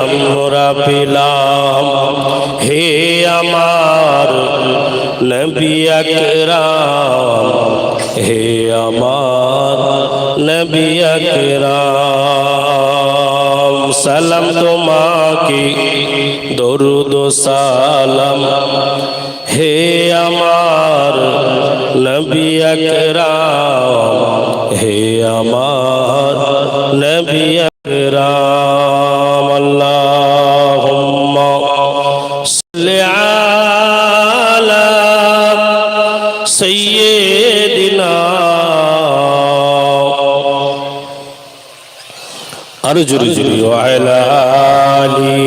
আমরা পেলাম হে আমার নবী আকরাম, হে আমার নবী আকরাম, সালাম তোমাকে, দরুদ সালাম, হে আমার নবী আকরাম, হে আমার আরো জোরে জোরে ওয়ালা আলি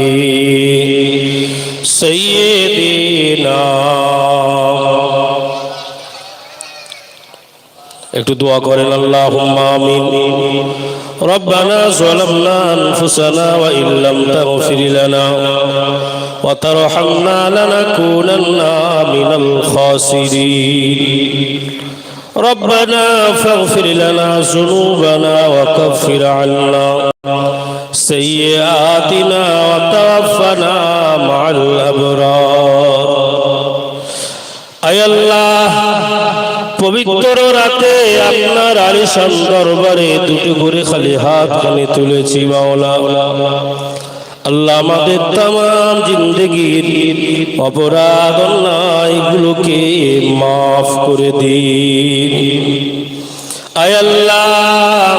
সাইয়্যিদিনা একটু দোয়া করেন আল্লাহুম্মা আমিন ربنا ظلمنا أنفسنا وإن لم تغفر لنا وترحمنا لنكونن من الخاسرين ربنا فاغفر لنا ذنوبنا وكفر عنا سيئاتنا وتوفنا مع الأبرار أي الله পবিত্র রাতে আপনার আলিশান দরবারে দুটো করে খালি হাত খানি তুলেছি মাওলা আল্লাহ আমাদের তাম জিন্দগির অপরাধ অন্যায়গুলোকে মাফ করে দিন। আল্লাহ,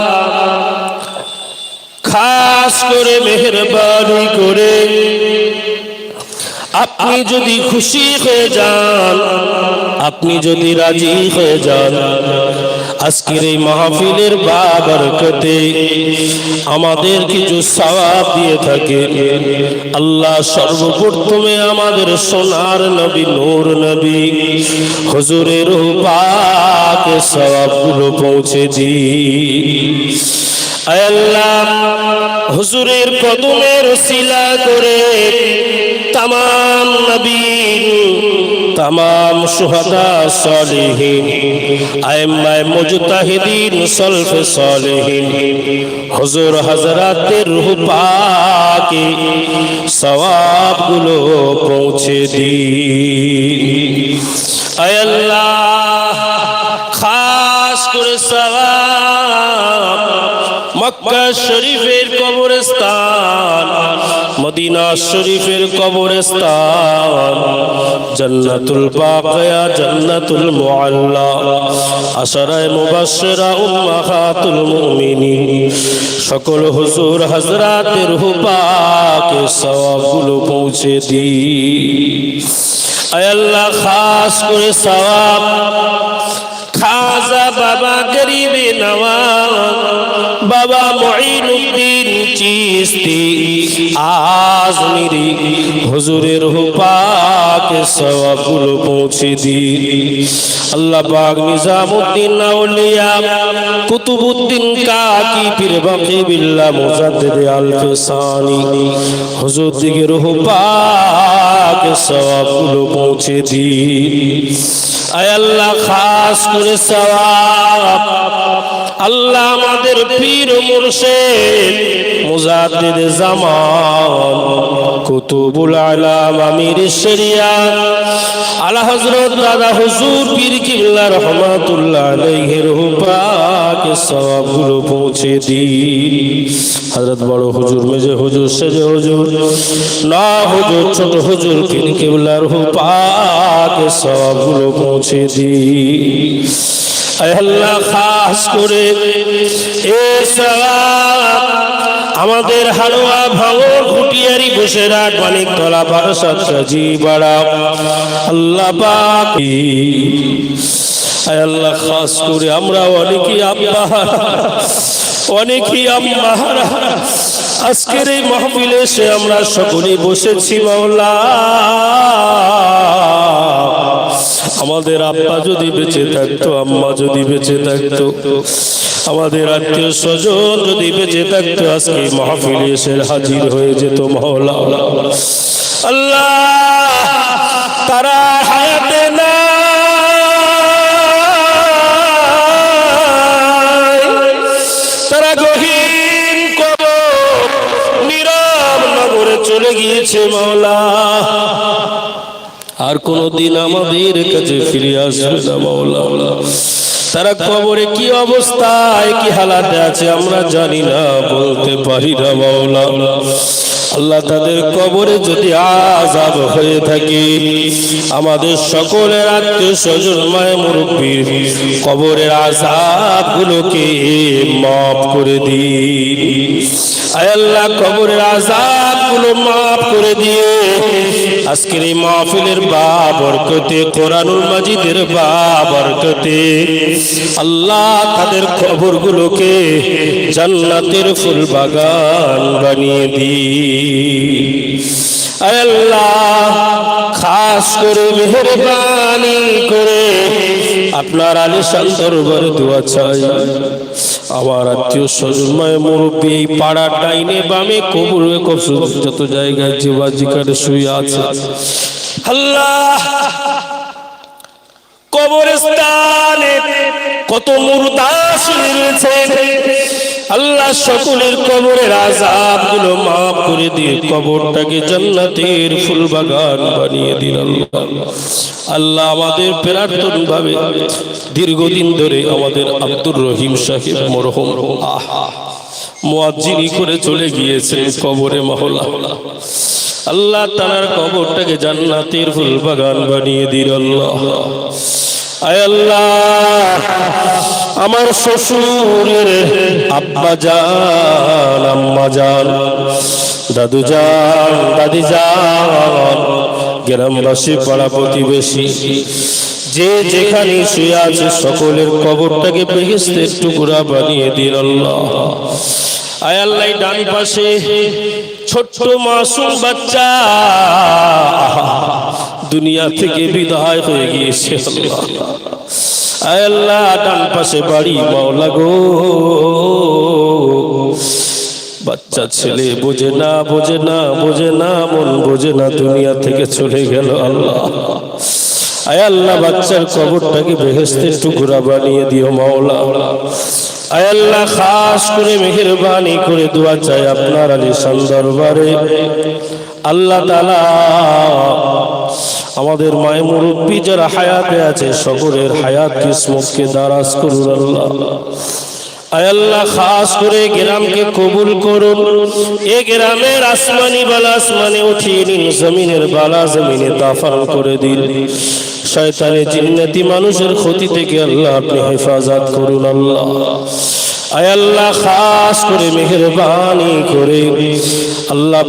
খাস করে মেহরবানি করে আপনি যদি খুশি হয়ে যান, আপনি যদি রাজি হয়ে যান আজকের এই মাহফিলের বাবরকতে আমাদের কিছু সওয়াব দিয়ে থাকে আল্লাহ সর্বপ্রথমে আমাদের সোনার নবী, নূর নবী, হজুরের পাকে সওয়াবগুলো পৌঁছে দিই হুজুরের কদমের শিলা করে নবীন, তামাম সুহাদা সলিহীন, আইম্মায় মুজতাহিদিন, সলফে সলিহীন। হুজুর হাজরাতের রূহ পাকে সওয়াবগুলো পৌঁছে দিন। আল্লাহ, খাস করে সওয়াব মক্কা শরীফের কবরস্থান, মদিনা শরীফের কবরস্থান, জান্নাতুল বাকিয়া, জান্নাতুল মুআল্লা, আশরায়ে মুবাশশিরা, উম্মাহাতুল মুমিনিন। সকল হুজুর হযরতের হুপাকে সওয়াবগুলো পৌঁছে দি আয় আল্লাহ, খাস করে সওয়াব খাজা বাবা গরিবে নওয়াজ বাবা মঈনুদ্দিন চিস্তি। আজমিরি হুজুরের হুপাকে সওয়াবগুলো পৌঁছে দিন। আল্লাহ পাক নিজামউদ্দিন আউলিয়া কুতুবউদ্দিন কাকি পীর বাকি বিল্লাহ মুজাদ্দিদ আল ফিসানি হুজুর দিকে হুপাকে সওয়াবগুলো পৌঁছে দিন। আল্লাহ, খাস আল্লাহ আমাদের পীর মুর্শিদ, মুজাদ্দিদ জামান, কুতুবুল আলাম, আমির শরিয়া। আলা হযরত দাদা হুজুর পীর কিবলা রহমাতুল্লাহ আলাইহির হুপাকে পৌঁছে দিন। হযরত বড় হুজুর মেজে হুজুর, সেজে হুজুর, না হুজুর, ছোট হুজুর, পীর কিবলার হুপাকে সওয়াবগুলো পৌঁছে দিন আল্লাহ, খাস করে আমাদের হালুয়া ভাঙর বসে রাত মানিক তলা বারসাত সাজি বাড়া। আল্লাহ পাক আল্লাহ, খাস করে আমরা অনেকই আব্বা। অনেকই আম্মাহারা আজকের এই মাহফিলে এসে আমরা সকলেই বসেছি, মাওলা। আমাদের আব্বা যদি বেঁচে থাকতো, আম্মা যদি বেঁচে থাকতো, আমাদের আত্মীয় স্বজন যদি বেঁচে থাকতো, আজকে মাহফিলে এসে হাজির হয়ে যেত মহলা আল্লাহ তারা হায়াতে তারা গহীন কবর নীরব নগরে গিয়েছে মাওলা আর কোনদিন আমাদের কাছে ফিরে আসবে না, মাওলা। তারা কবরে কি অবস্থায়, কি হালাতে আছে আমরা জানি না, বলতে পারি না, মাওলা। আল্লাহ তাদের কবরে যদি আজাব হয়ে থাকে, আমাদের সকলের আত্মীয় স্বজন মায় মুরব্বীর কবরের আজাব গুলোকে মাফ করে আয় আল্লাহ কবরের আজাবগুলো মাফ করে দিয়ে। আজকের এই মাহফিলের বা বরকতে কোরআনুল মাজিদের বা বরকতে আল্লাহ তাদের কবর গুলোকে জান্নাতের ফুল বাগান বানিয়ে দি আল্লাহ, খাস করে, মেহরবানি করে আপনার আলিশান দরবারে দোয়া চাই। আমার আত্মীয় স্বজনময় মুরব্বী এই পাড়ার ডাইনে বামে কবুর যত জায়গায় যে বাজিকারে শুয়ে আছে। আল্লাহ! কবরস্থানে কত মুরদাস রয়েছে। আল্লাহ সকলের কবরের আজাবগুলো মাফ করে দিয়ে কবরটাকে জান্নাতের ফুল বাগান বানিয়ে দিন আল্লাহ। আল্লাহ আমাদের প্রার্থন ভাবে দীর্ঘদিন ধরে আমাদের আব্দুর রহিম সাহেব মরহম। আহা। মুয়াজ্জিনি করে চলে গিয়েছেন কবরে মহল্লা। আল্লাহ তানার কবরটাকে জান্নাতের ফুল বাগান বানিয়ে দিল আল্লাহ। আমার শ্বশুরের আব্বা জান, আম্মা জান, দাদু জান, দাদি জান, গ্রামবাসী পাড়া প্রতিবেশী, যে যেখানে শুয়ে আছে সকলের কবরটাকে বেহেস্তের টুকরা বানিয়ে দিন আল্লাহ। আয় আল্লাহ ডান পাশে ছোট্ট মাসুম বাচ্চা দুনিয়া থেকে বিদায় হয়ে গিয়েছে আল্লাহ। ডান পাশে বাড়ি মাওলা গো। বাচ্চা ছেলে বোঝে না বোঝে না বোঝে না, মন বোঝে না, দুনিয়া থেকে চলে গেল আল্লাহ। আয় আল্লাহ, বাচ্চার কবরটাকে বেহেস্তের টুকরা বানিয়ে দিও মাওলা। আয় আল্লাহ, খাস করে মেহেরবানি করে দোয়া চাই আপনার আলী দরবারে। আল্লাহ তালা আমাদের মায়ের মুরব্বী যারা হায়াতে আছে, সকলের হায়াত কিসমতকে দারাজ করুন আল্লাহ। আল্লাহ, খাস করে গ্রামকে কবুল করুন। এ গ্রামের আসমানি বালা আসমানে উঠিয়ে নিন, জমিনের বালা জমিনে দাফান করে দিন। শয়তানে, জিন্নাতি মানুষের ক্ষতি থেকে আল্লাহ আপনি হেফাজত করুন আল্লাহ। আয় আল্লাহ, খাস করে মেহরবানি করে আল্লাহ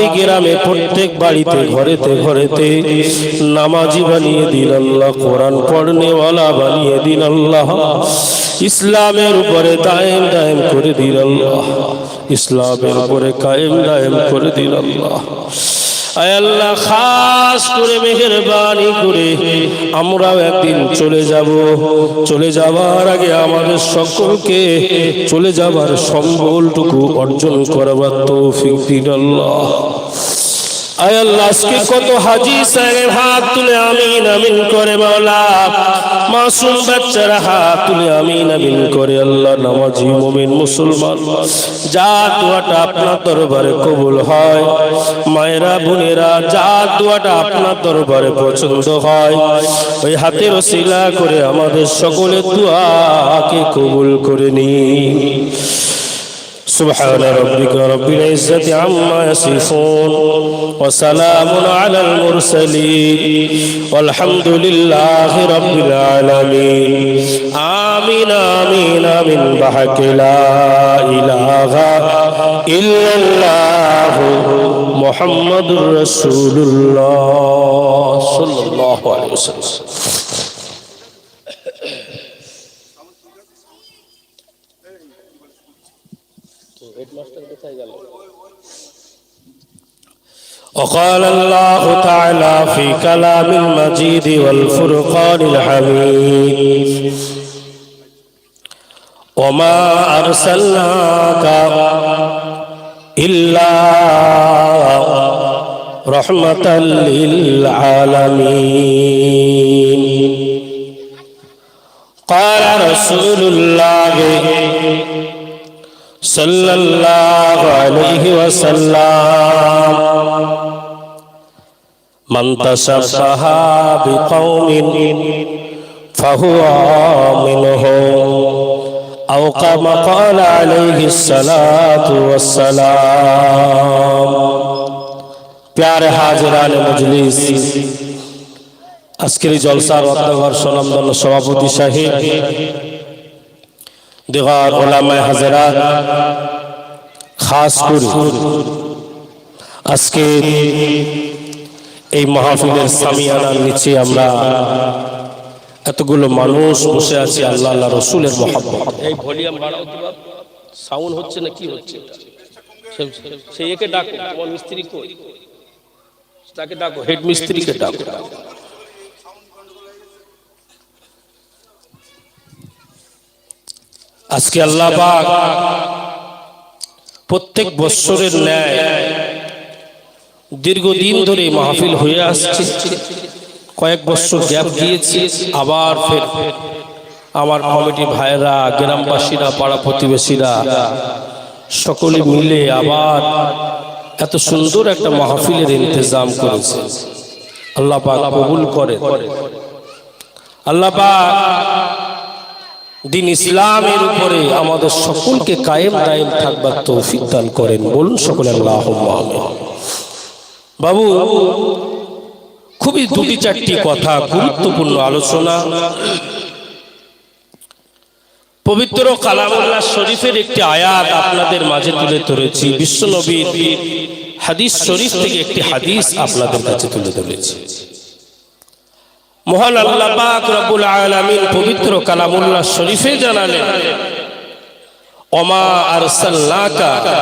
এই গ্রামে প্রত্যেক বাড়িতে, ঘরেতে ঘরেতে নামাজি বানিয়ে দিন আল্লাহ, কোরআন পড়নেওয়ালা বানিয়ে দিন আল্লাহ, ইসলামের উপরে দায়েম দায়েম করে দিন আল্লাহ, ইসলামের উপরে কায়েম, দায়েম করে দিন আল্লাহ। আল্লাহ, খাস করে মেহরবানি করে আমরাও একদিন চলে যাব। চলে যাবার আগে আমাদের সকলকে চলে যাবার সম্বলটুকু অর্জন করবার তৌফিক দিন আল্লাহ। আয় আল্লাহ কত হাজি সাহেব হাত তুলে আমিন আমিন করে মাসুম বাচ্চারা হাত তুলে আমিন আমিন করে আল্লাহ মুসলমান। যা আপনার কবুল হয়, মায়েরা, বোনেরা, যা দোয়াটা আপনার দরবারে পছন্দ হয়, ওই হাতের শিলা করে আমাদের সকলের দোয়াকে কবুল করে নিন। سبحان ربك رب العزة عما يصفون وسلام على المرسلين والحمد لله رب العالمين آمين آمين آمين بحق لا إله إلا الله محمد رسول الله صلى الله عليه وسلم وقال الله تعالى في كلام المجيد والفرقان الحميد. وما أرسلناك إلا رحمة للعالمين. قال رسول الله صلى الله عليه وسلم من تشبه بقوم فهو منهم أو كما قال عليه الصلاة والسلام প্যারে হাজিরান মজলিস আজকের এই জলসার অধ্যক্ষর সনন্দন সভাপতি সাহেব দেওয়ার ওলামায় হাজারাত খাস করে আজকে এই মাহফিলের সামিয়ানার নিচে আমরা এতগুলো মানুষ বসে আছি আল্লাহ আল্লাহ রসুলের মহাব্বত। এই ভলিউম বাড়াও তো সাউন্ড হচ্ছে না, কি হচ্ছে? সেই একে ডাকো মিস্ত্রি কই? তাকে ডাকো হেড মিস্ত্রিকে ডাকো। আজকে আল্লাহ প্রত্যেক বৎসরের ন্যায় দীর্ঘদিন ধরে মাহফিল হয়ে আসছে। কয়েক বছর গ্যাপ দিয়েছি, আবার ফের আমার কমিটি ভাইয়েরা, গ্রামবাসীরা, পাড়া প্রতিবেশীরা, সকলে মিলে আবার এত সুন্দর একটা মাহফিলের ইন্তজাম করেছে। আল্লাহ কবুল করে। আল্লাহ দিন ইসলামের উপরে আমাদের সকলকে কায়েম দায়েম থাকবার তৌফিক দান করেন। বলুন সকলে আল্লাহ বাবু, খুবই দুটি চারটি কথা, গুরুত্বপূর্ণ আলোচনা। পবিত্র কালামুল্লাহ শরীফের একটি আয়াত আপনাদের মাঝে তুলে ধরেছি। বিশ্বনবীর হাদিস শরীফ থেকে একটি হাদিস আপনাদের কাছে তুলে ধরেছি। মহান আল্লাহ পাক রব্বুল আলামিন পবিত্র কালামুল্লাহ শরীফে জানালেন, ওমা আরসালনাকা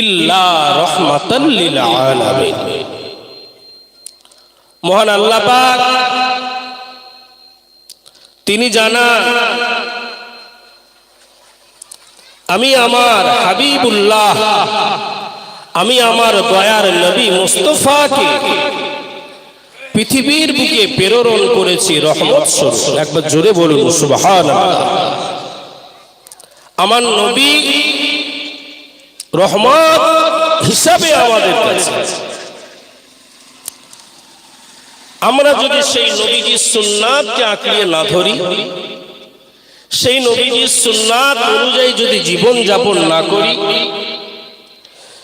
ইল্লা রাহমাতাল লিল আলামিন। মহান আল্লাহ পাক, তিনি জানা আমি আমার হাবিবুল্লাহ, আমি আমার দয়ার নবী মুস্তফাকে পৃথিবীর বুকে প্রেরণ করেছি রহমত স্বরূপ। একবার জোরে বলুন সুবহান আমার নবী রহমত হিসাবে আমাদের কাছে। আমরা যদি সেই নবীজির সুন্নাতকে আঁকড়িয়ে না ধরি, সেই নবীজির সুন্নাত অনুযায়ী যদি জীবন যাপন না করি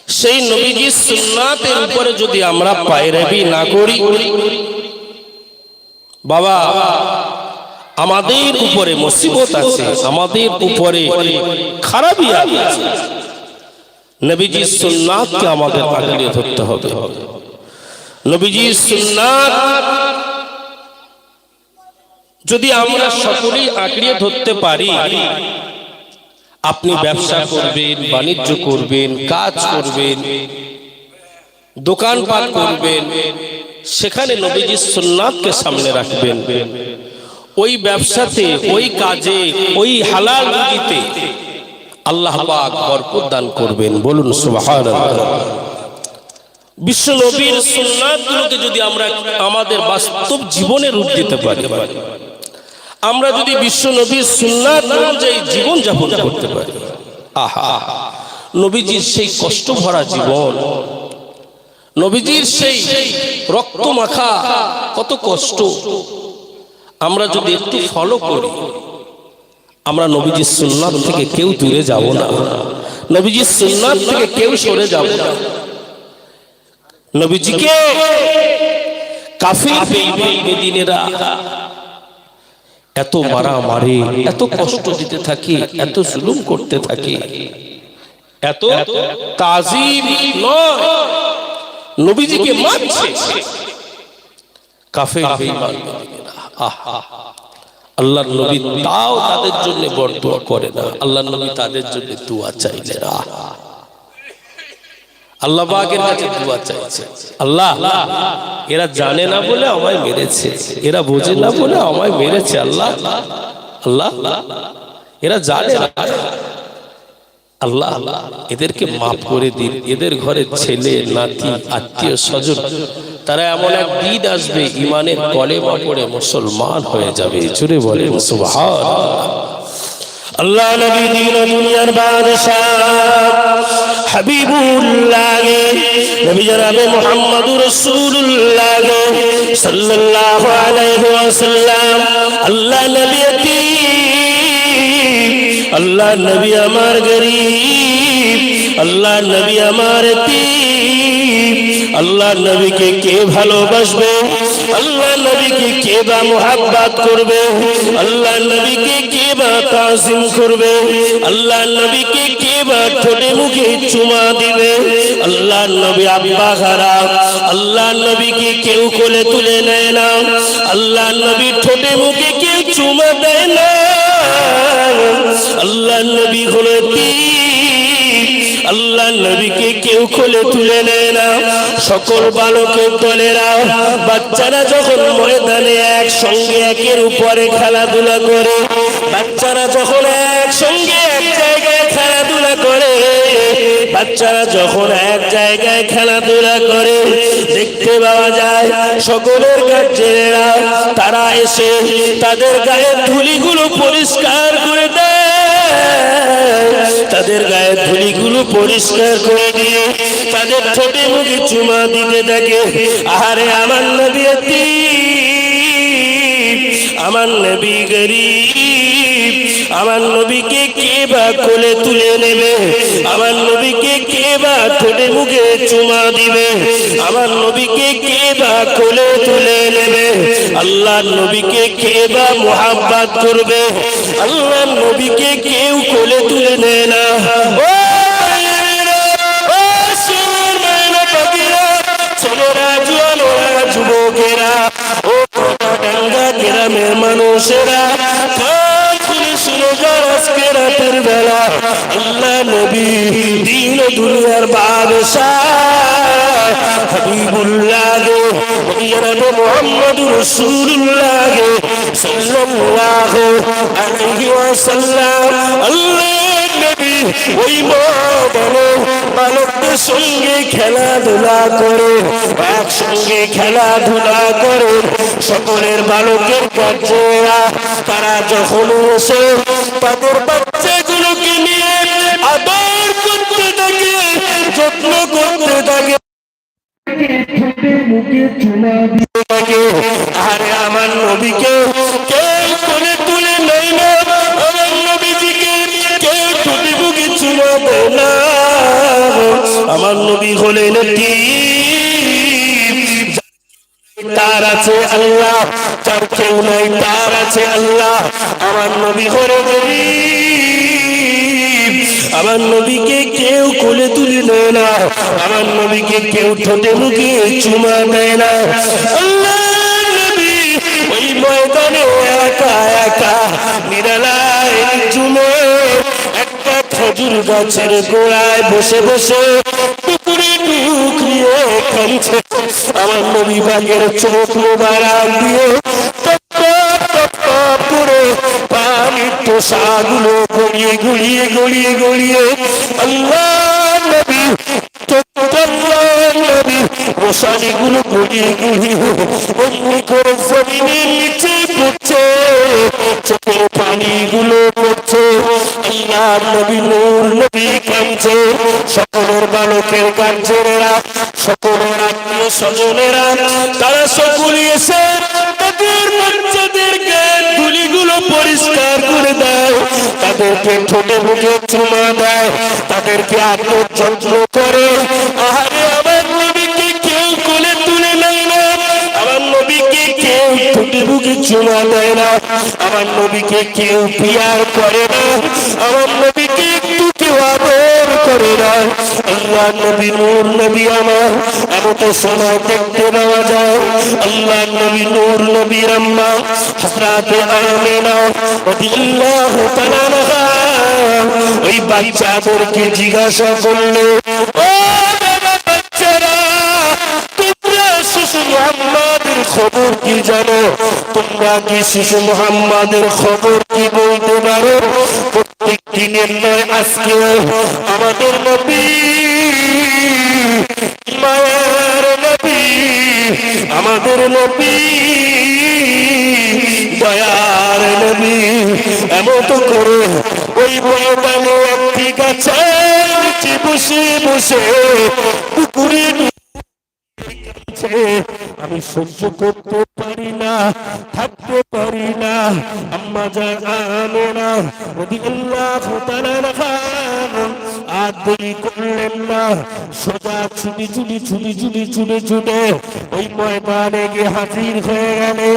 সেই নবীজির সুন্নাতের উপরে যদি আমরা পায়রাবি না করি, বাবা, আমাদের উপরে মুসিবত আছে, আমাদের উপরে খারাপই আছে। নবীজির সুন্নাতকে আমাদের আঁকড়িয়ে ধরতে হবে। নবীজির সুন্নাত যদি আমরা সকলেই আঁকড়িয়ে ধরতে পারি আপনি ব্যবসা করবেন বাণিজ্য করবেন কাজ করবেন দোকানপাট করবেন সেখানে নবীজির সুন্নাতকে সামনে রাখবেন। ওই ব্যবসাতে ওই কাজে ওই হালাল রুজিতে আল্লাহ পাক বরকত দান করবেন। বলুন সুবহানাল্লাহ। বিশ্ব নবীর সুন্নাতগুলোকে যদি আমরা আমাদের বাস্তব জীবনে রূপ দিতে পারি। আমরা যদি বিশ্ব নবীর সুন্নাত অনুযায়ী জীবন যাপন করতে পারি। আহা, নবীজির সেই কষ্ট ভরা জীবন, নবীজির সেই রক্ত মাখা কত কষ্ট। আমরা যদি একটু ফলো করি, আমরা নবীজির সুন্নাত থেকে কেউ দূরে যাব না। নবীজির সুন্নাত থেকে কেউ সরে যাব না। নবীজিকে কাফির বেদিনেরা এত মারা মারে এত কষ্ট দিতে থাকি এত জুলুম করতে থাকি। এত তাজিম নয়। নবীজিকে মানছে। কাফের বেঈমান আহা। আল্লাহর নবী তাও তাদের জন্য বরদোয়া করে না আল্লাহর নবী তাদের জন্য দোয়া চাইলে না আল্লাহ পাকের কাছে দোয়া চাইছে। আল্লাহ এরা জানে না বলে আমায় মেরেছে। এরা বোঝে না বলে আমায় মেরেছে আল্লাহ। আল্লাহ এরা জানে না। আল্লাহ এদেরকে মাফ করে দিন। এদের ঘরে ছেলে নাতি আত্মীয় স্বজন তারা এমন এক দিন আসবে ইমানের কলেমা পড়ে মুসলমান হয়ে যাবে। জুড়ে বলে সুবহান আল্লাহ নবী দিন দুনিয়ার বাদশাহ। হাবিবুল্লাহ নবী জনাবে মুহাম্মদুর রাসূলুল্লাহ সাল্লাল্লাহু আলাইহি ওয়াসাল্লাম। আল্লাহ নবী আল্লাহ নবী আমার গরিব, আল্লাহ নবী আমার এতিম। আল্লাহ নবীকে কে ভালোবাসবে? আল্লাহ নবীকে কে বা মোহাব্বত করবে, আল্লাহ নবীকে কে বা তাজিম করবে, আল্লাহ নবীকে কে বা ঠোঁটে মুখে চুমা দিবে, আল্লাহ নবী আব্বা খারাপ আল্লাহ নবীকে কেউ কোলে তুলে নেয় না, আল্লাহ নবী ঠোঁটে মুখে কেউ চুমা দেয় না, আল্লাহ নবী হলো আল্লাহ নবীকে কেউ কোলে তুলে নেয় না। সকল বালকের দলেরা, বাচ্চারা যখন ময়দানে একসঙ্গে একের উপরে খেলাধুলা করে, বাচ্চারা যখন একসঙ্গে এক জায়গায় খেলাধুলা করে, বাচ্চারা যখন এক জায়গায় খেলাধুলা করে, দেখতে পাওয়া যায় সকলের গার্জেনেরা তারা এসে তাদের গায়ের ধুলিগুলো পরিষ্কার করে দেয়। তাদের গায়ের ধুলিগুলো পরিষ্কার করে দিয়ে তাদের ছোট মুখে চুমা দিতে থাকে। আহারে আমার এতিম, আমার নবী গরিব, আমার নবীকে কে বা কোলে তুলে নেবে? আমার নবীকে কে বা ঠোঁটে মুখে চুমা দিবে? আমার নবীকে কে বা কোলে তুলে নেবে? আল্লাহ নবীকে কে বা মোহাব্বত করবে? আল্লাহ নবীকে কেউ কোলে তুলে নেয় না। যুবকেরা। যাও আজকে রাতের বেলা। আল্লাহ নবী দিন দুনিয়ার বাদশাহ। হাবিবুল্লাহ গো ইয়ারাবে মুহাম্মদ রাসূলুল্লাহ সাল্লাল্লাহু আলাইহি ওয়াসাল্লাম, আল্লাহ ওই ময়দানে বালকদের সঙ্গে খেলাধুলা করে, একসঙ্গে খেলাধুলা করে, সকলের বালকের কাছেরা তারা যখন এসে তাদের বাচ্চাগুলোকে নিয়ে আদর করতে থাকে, যত্ন করতে থাকে মুখে চুনা দিয়ে থাকে আরে আমার নবীকে কেউ আমার নবী হলেন তার আছে আল্লাহ কেউ নাই, তার আছে আল্লাহ। আমার নবী আমার নবীকে কেউ কোলে তুলে নেয় না। আমার নবীকে কেউ ঠোঁটে মুখে চুমা না। আল্লাহ নবী ওই ময়দানে একা একা একটা খেজুর গাছের গোড়ায় বসে বসে আমার নবী বাগের চোখ মোবারক দিয়ে সকলের বালকের সকলের আত্মীয় স্বজনেরা, তারা সকলে এসে তাদের বাচ্চাদেরকে ধুলিগুলো পরিষ্কার করে দেয়। তাদেরকে ঠোঁটে মুখে চুমা দেয়, তাদেরকে আদর করে। আহারে, আমার নবীকে কেউ কোলে তুলে নেয় না, আমার নবীকে কেউ ঠোঁটে মুখে চুমা দেয় না, আমার নবীকে কেউ পিয়ার করে না, আমার নবীকে করে না আল্লাহ নবী নূর নবী আমার সময় দেখতে পাওয়া যায়। আল্লাহ নবী নূর আম্মা আমিনা রাদিয়াল্লাহু তাআলা ওই বাচ্চাদেরকে জিজ্ঞাসা করল, ও বাচ্চারা, তোমরা শিশু মুহাম্মাদের খবর কি জানো? তোমরা কি শিশু মুহাম্মাদের খবর কি বলতে পারো? প্রত্যেক দিনের নয় আজকে আমাদের নবী, মায়ের নবী, আমাদের নবী, দয়ার নবী এমন করে ওই ময়দানে একটি নিচে বসে বসে পুকুরে কাঁদছে। আমি সহ্য করতে পারি না, থাকতে পারি না আম্মা জানে না আর দেরি করলেন না সোজা ছুটি ছুটি ছুটি ছুটি ছুটে ছুটে ওই ময়দানে গিয়ে হাজির হয়ে গেলে,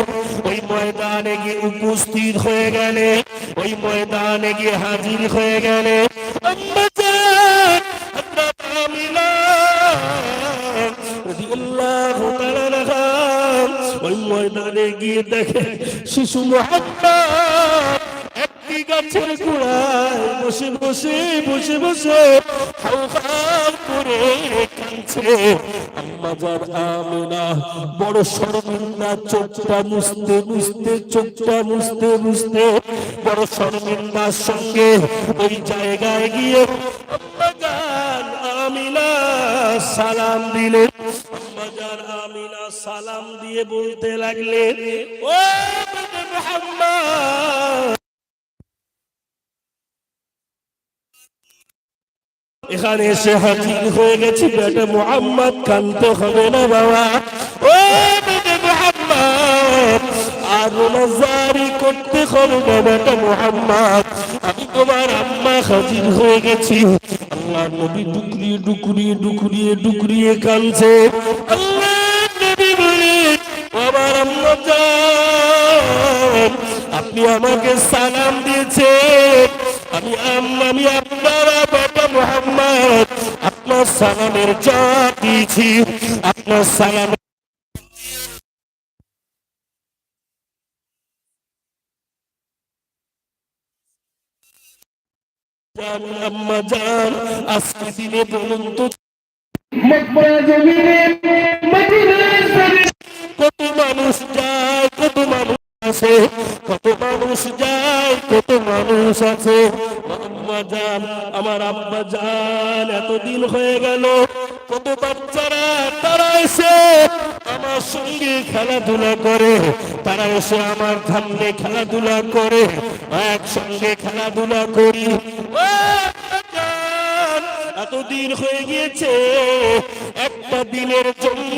ওই ময়দানে গিয়ে উপস্থিত হয়ে গেলে, ওই ময়দানে গিয়ে হাজির হয়ে গেলে, আম্মা ময়দানে গিয়ে দেখে শিশু একটি গাছের গোড়ায় বসে বসে বসে বসে সঙ্গে ওই জায়গায় গিয়ে আমিনা সালাম দিলেন। জান আমিনা সালাম দিয়ে বলতে লাগলেন ও এখানে এসে হাজির হয়ে গেছি, বেটা মোহাম্মদ কানতে হবে না বাবা। ও আর করতে আমি তোমার হয়ে গেছি। আল্লাহ নবী ডুকরিয়ে ডুকরিয়ে ডুকরিয়ে ডুকরিয়ে কানছে আল্লাহ আপনি আমাকে সালাম দিয়েছেন। আমি আমি আপনার বাবা মোহাম্মদ, আপনার সালামের জবাব দিয়েছি, আপনার সালাম আম্মা জান, আজকে দিনে বলুন তো মকবরা জমিনে মদিনা শরীফ কত মানুষ যায়, কত মানুষ আছে কত মানুষ যায়, কত মানুষ আছে আম্মা জান আমার আব্বা জান এতদিন হয়ে গেল, কত বাচ্চারা, তারা এসে আমার সঙ্গে খেলাধুলা করে, তারা এসে আমার সামনে খেলাধুলা করে, একসঙ্গে খেলাধুলা করি। এতদিন হয়ে গিয়েছে, একটা দিনের জন্য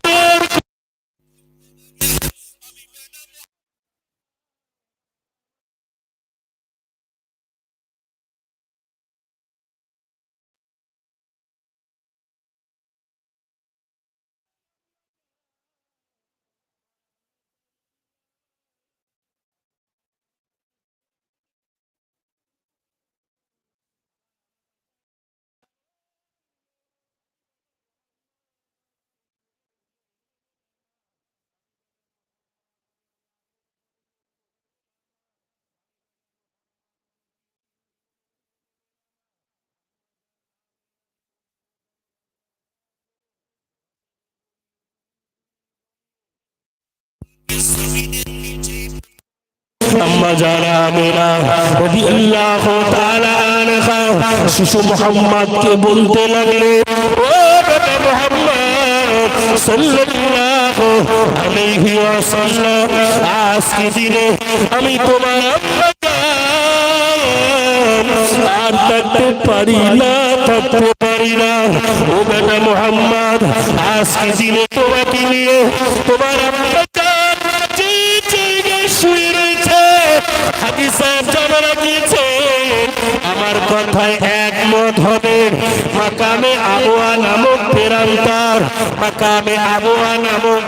আনহা। শিশু মুহাম্মদকে বলতে লাগলে আজকে দিনে আমি তোমার আজকে দিনে তোমাকে নিয়ে তোমার হাদিস জানারা দিয়েছে আমার কথায় একমত হবে। মাকামে আবুয়া নামক পেরান্তর, মাকামে আবুয়া নামক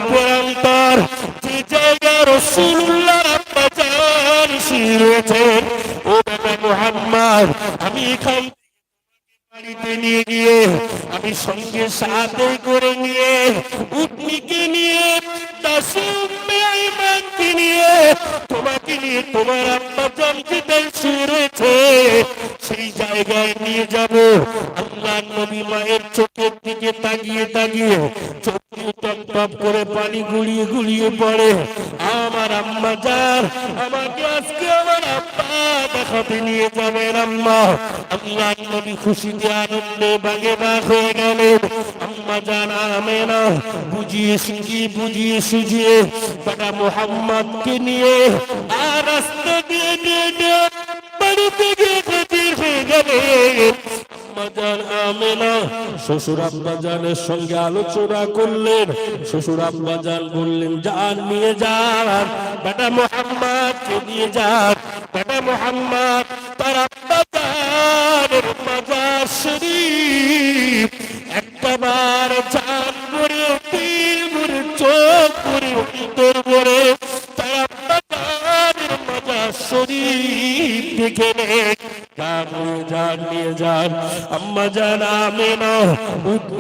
মোহাম্মদ, আমি গিয়ে, আমি সঙ্গে সাথে করে নিয়ে, উটনিকে নিয়ে দাসী উম্মে আইমানকে নিয়ে তোমার আব্বা জমকে দেয় সুরেছে সেই জায়গায় নিয়ে যাব। আল্লাহ নবী মায়ের চোখের দিকে তাকিয়ে তাকিয়ে চোখ টপ করে পানি গুলিয়ে গুলিয়ে পড়ে। আমার আম্মা যান আমাকে আজকে আমার আব্বা দেখাতে নিয়ে আম্মা। আল্লাহ নবী খুশিতে আনন্দে বাগে বাগ হয়ে গেলেন। আম্মা জান আমেনা, বুঝিয়ে সুঝিয়ে বুঝিয়ে সুঝিয়ে বেটা মোহাম্মদকে নিয়ে আর রাস্তা দিয়ে দিয়ে বাড়িতে গিয়ে হয়ে আম্মাজান আমেনা। শ্বশুর আব্বাজানের সঙ্গে আলোচনা করলেন। শ্বশুর আব্বাজান বললেন যান নিয়ে যান। বেটা মোহাম্মদকে নিয়ে যান। বেটা মোহাম্মদ তার আব্বাজানের মাজার শরীফ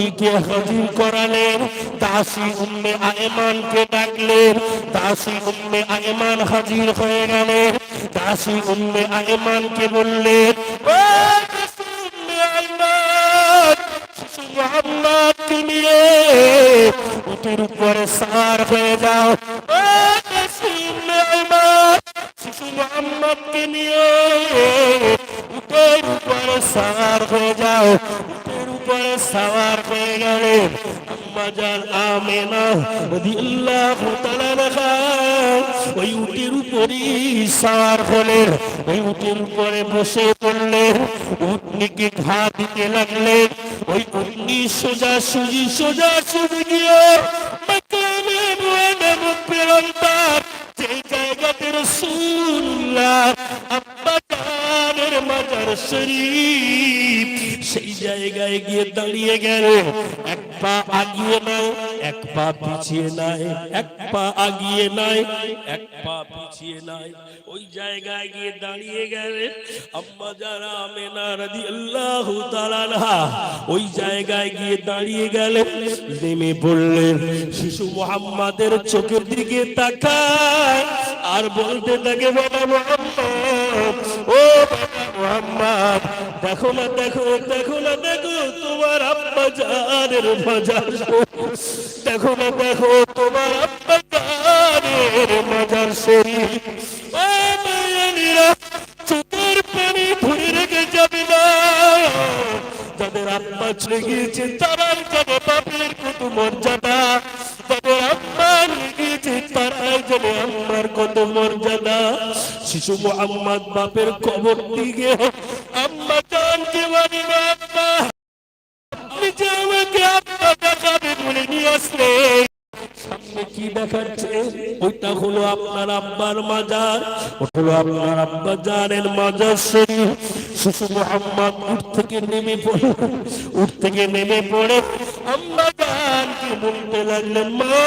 উটনিকে হাজির করালেন। দাসী উম্মে আয়মানকে ডাকলেন। দাসী উম্মে আয়মান হাজির হয়ে গেলেন। দাসী উম্মে আয়মানকে বললেন, ও মোহাম্মদকে উপরে সার হয়ে যাও। শিশু মোহাম্মদকে নিয়ে উটের উপরে সার হয়ে যাও। উপরে সাওয়ার হয়ে গেলেন। আম্মাজান আমেনা রাদিয়াল্লাহু তাআলা ওই উটের উপরেই সাওয়ার হলেন। ওই উটের উপরে বসে পড়লেন উটনিকে ঘা দিতে লাগলেন। ওই উটনি সোজা সুজি সোজা সুজি গিয়ে মাকামে মুআনা মুকবিরান তার যে জায়গাতে রাসূলুল্লাহ আব্বা মাজার শরীফ সেই জায়গায় গিয়ে দাঁড়িয়ে গেল। এক পা আগিয়ে নাই, এক পা পিছিয়ে নাই, এক পা আগিয়ে নাই, এক পা পিছিয়ে নাই। ওই জায়গায় গিয়ে দাঁড়িয়ে গেলে। আম্মা যারা আমেনা রাদিয়াল্লাহু তাআলা ওই জায়গায় গিয়ে দাঁড়িয়ে গেলেন নেমে পড়লেন শিশু মুহাম্মাদের চোখের দিকে তাকায় আর বলতে থাকে, বাবা মোহাম্মদ ও বাবা মোহাম্মদ দেখো না, দেখো দেখো না, দেখো, তোমার আব্বা জানের বাজার দেখো না, দেখো, তোমার আব্বা জানের মাজার মায়ানিরা চোখের পানি ধরে রেখে যাবে না। যাদের আব্বা চলে গিয়েছে তারা যাবে বাপের কত মর্যাদা। যাদের আব্বা গিয়েছে, তারাই যাবে আম্মার কত মর্যাদা। শিশু মোহাম্মদ বাপের কবর দিকে আম্মা মাজার। ওটা হলো আপনার আব্বা মাজার শরীফ শিশু মোহাম্মদ থেকে নেমে পড়ে। উঠ থেকে নেমে পড়ে। আম্মা জানকে মা?